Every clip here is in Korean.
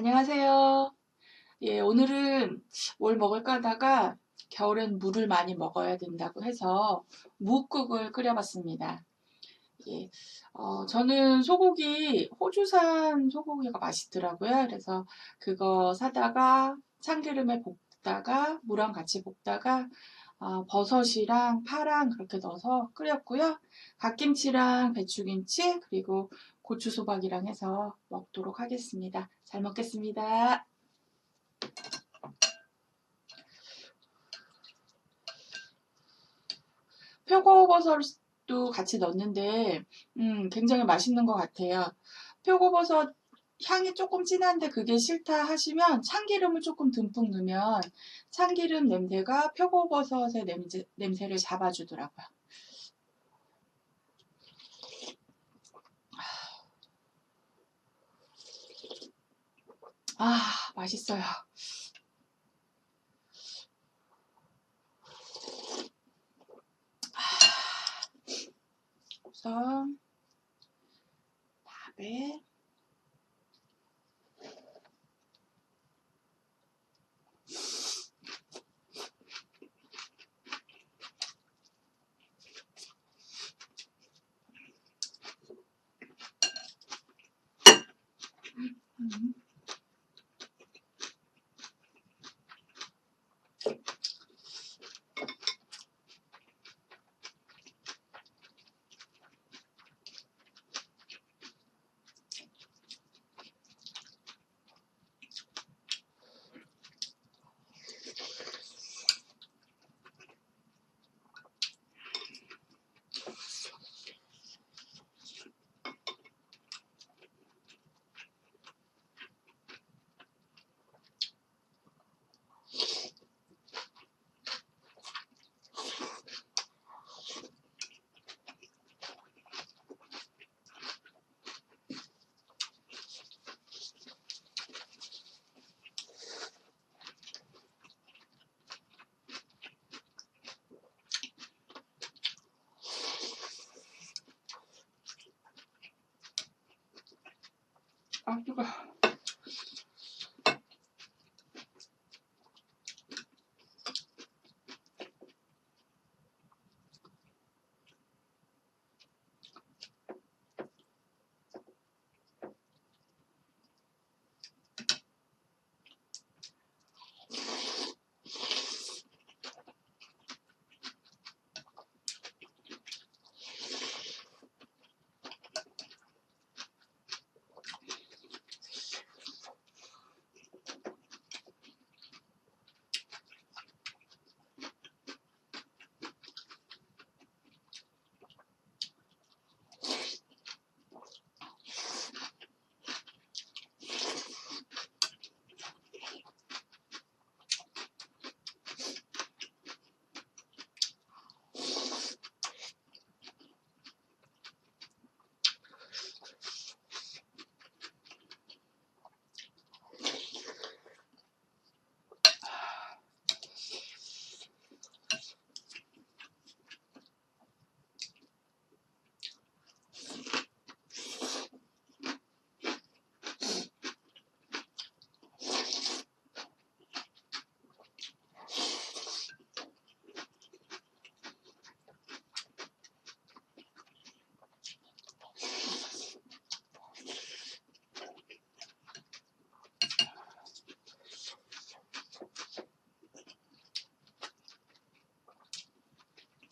안녕하세요. 예, 오늘은 뭘 먹을까 하다가 겨울엔 물을 많이 먹어야 된다고 해서 무국을 끓여봤습니다. 예, 어, 저는 소고기, 호주산 소고기가 맛있더라고요. 그래서 그거 사다가 참기름에 볶다가 무랑 같이 볶다가 어, 버섯이랑 파랑 그렇게 넣어서 끓였고요. 갓김치랑 배추김치 그리고 고추 소박이랑 해서 먹도록 하겠습니다. 잘 먹겠습니다. 표고버섯도 같이 넣었는데 음, 굉장히 맛있는 것 같아요. 표고버섯 향이 조금 진한데 그게 싫다 하시면 참기름을 조금 듬뿍 넣으면 참기름 냄새가 표고버섯의 냄새, 냄새를 잡아주더라고요. 아, 맛있어요. 우선 밥에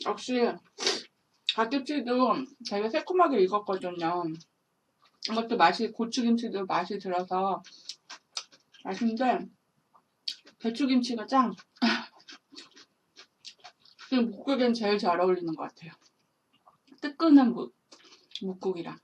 역시 갓김치도 되게 새콤하게 익었거든요. 이것도 맛이 고추김치도 맛이 들어서 맛있는데 배추김치가 짱. 지금 묵국엔 제일 잘 어울리는 것 같아요. 뜨끈한 묵, 묵국이랑.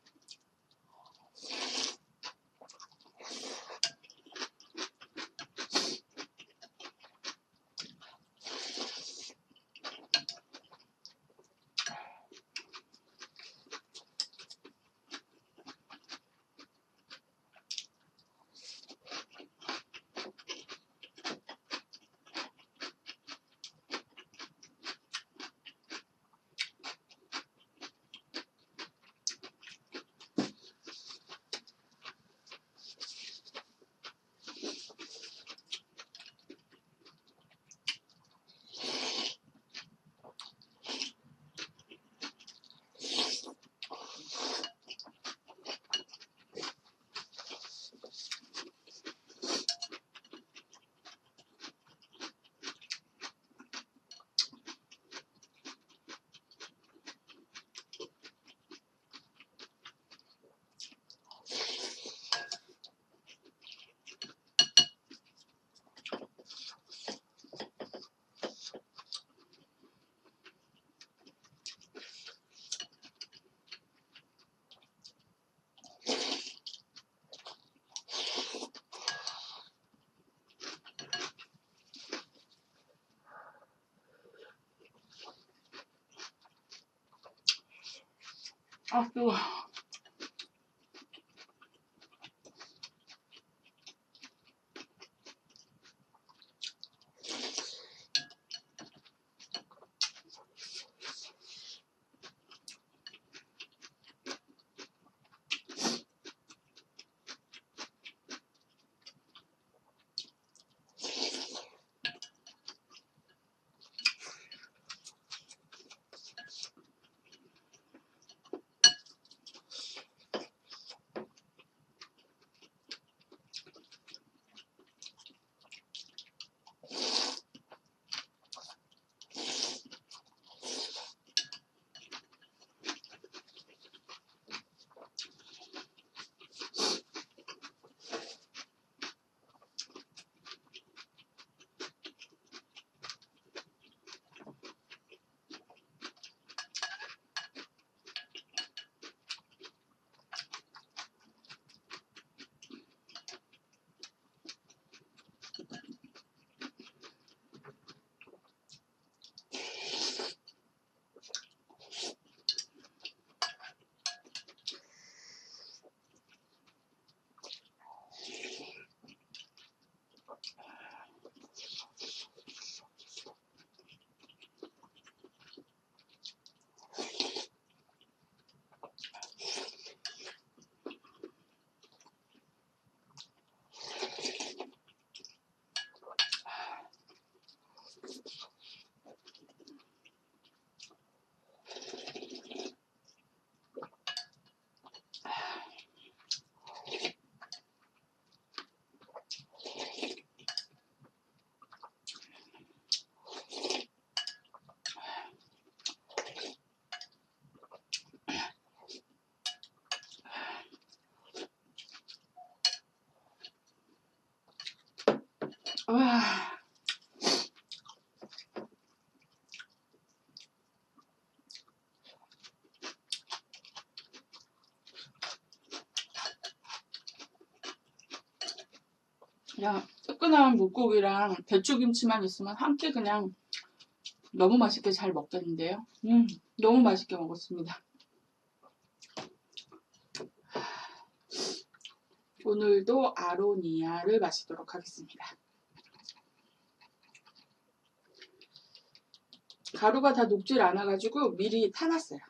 아, 뜨거 와. 야, 뜨끈한 묵고기랑 배추김치만 있으면 함께 그냥 너무 맛있게 잘 먹겠는데요. 음, 너무 맛있게 먹었습니다. 오늘도 아로니아를 마시도록 하겠습니다. 가루가 다 녹질 않아가지고 미리 타놨어요.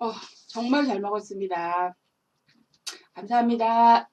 어, 정말 잘 먹었습니다. 감사합니다.